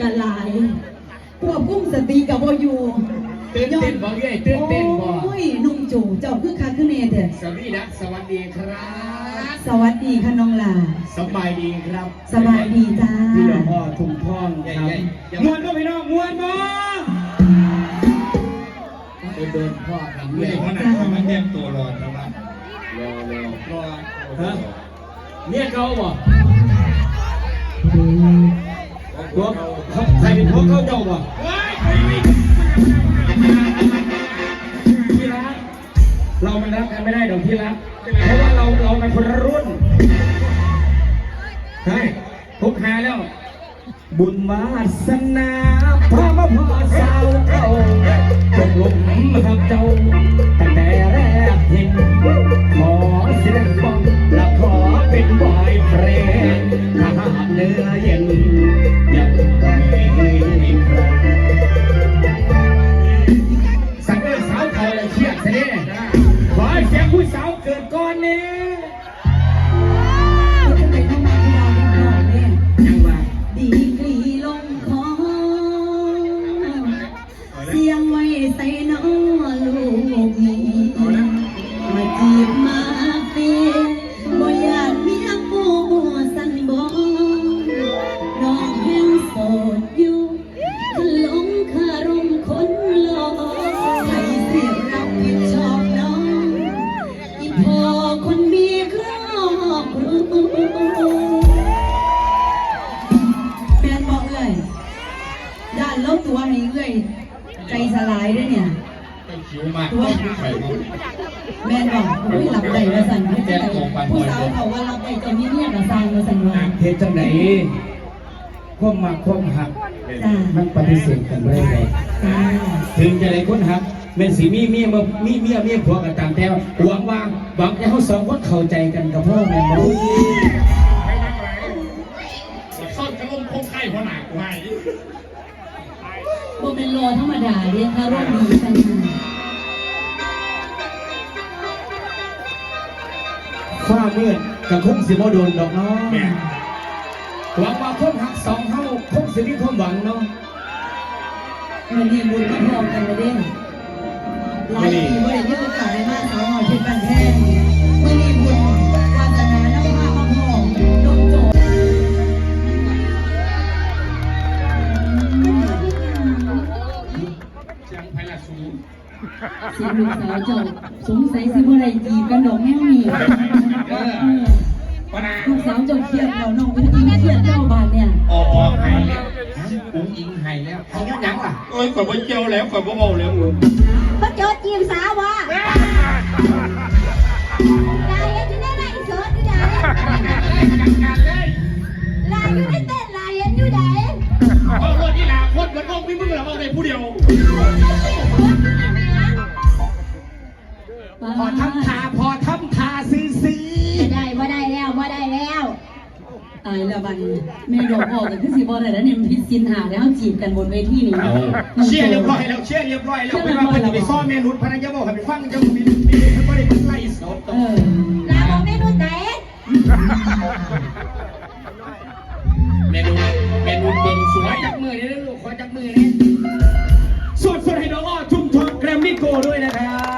กันหลายควบคุมสติกับบ่อยู่ตื่นเต้นบ่เอ้ยตื่นเต้นบ่โอ้ยนุ่มจูเจ้าคือคักคือแน่เด้อสวัสดีนะสวัสดีครับ สวัสดีค่ะน้องลาสบายดีครับ สบายดีจ้าพี่น้องพ่อทุ่งท่องครับมวนบ่พี่น้องมวนบ่ไปเดินพ่อทำเมื่เรื่อองวันนั้นเขามาเตรียมตัวรอแล้วนะรอรอรอฮะเมียเขาบ่ ตัวใครเป็นพวกเขาเจ้าบ่ที่รักเรามันรักกันไม่ได้ดอกที่รักเพราะว่าเราเราเป็นคนรุ่นใช่ทุกหาแล้ว บุญวาสนาพระมาพ่อสาวเก่าจงหลงหักเจ้าตั้งแต่านลบตัวให้เอ้ยใจสลายด้วยเนี่ย ไปคิวมากต้องไปมองแม่นบอกโอ้ยหลับใจมาสั่นผู้ชายผู้สาวเขาว่าหลับใจเจะมีเนี่ยกับซางมาสั่นว่าเหตุจังไหนความมาความหักจ้ามันปฏิเสธกันไม่ได้เลยจ้าถึงจะได้คนหักเป็นสีมีเมียบ่มีเมียเมียผัวกันตามแต่หวังว่าหวังให้เขาสองคนเข้าใจกันกับพ่อแม่บ่ไปนั่งไรซ่อนกระลมคงไข่หัวหนักไว้บ่เป็นรอธรรมดาเด้ค่ะร่มดีกันค่ะฟ้ามืดกับคงสิบ่โดนดอกเนาะแม่หวังว่าคนหักสองเฮาคงสิมีความหวังเนาะวันนี้บุญมาพร้อมกันเลยเด้หลายปีบ่ได้มีโอกาสได้มาสาวหน่อยเพชรบ้านแพ สิลูกสาวเจ้าสงสัยสิบ่ได้จีบกันดอกแม่นี่เออปนาลูกสาวเจ้าเครียดแล้วน้องเป็นจริงเครียดเจ้าบาดเนี่ยออกออกไห้แล้วอุ้งอิงให้แล้วให้ย้อนยังล่ะเอ้ยก่อนบ่เจียวแล้วก่อนบ่เมาแล้วพ่อโจทย์จีบสาววะได้ยังจะได้ไล่เสิร์ชอยู่ไหนไล่อยู่ในเต้นล่ยังอยู่ไหนเอารถที่ลาคนเหมันก็มีมึงละเอาได้ผู้เดียว ตายแล้วบัดนแม่ดอกออกแต่คือสีบ่ได้แล้วเนี่ยมันพิษสินหาแล้วจีบกันบนเวทีนี่เอเชี่ยเรียบร้อยแล้วเชี่ยเรียบร้อยแล้วไม่ว่าเพิ่นจะไปซ่อมแม่นุชพนักงานบอกให้ไปฟังจะามีมีเขาไนบ่ได้เพิ่นไล่สดตเอกลาบอกไม่รู้ใจเมนูเมนูเบิ่งสวยจับมือนี่นลูกขอจับมือนี่สวดสวดให้น้องอ้อชุมชนแกรมมี่โกด้วยนะครับ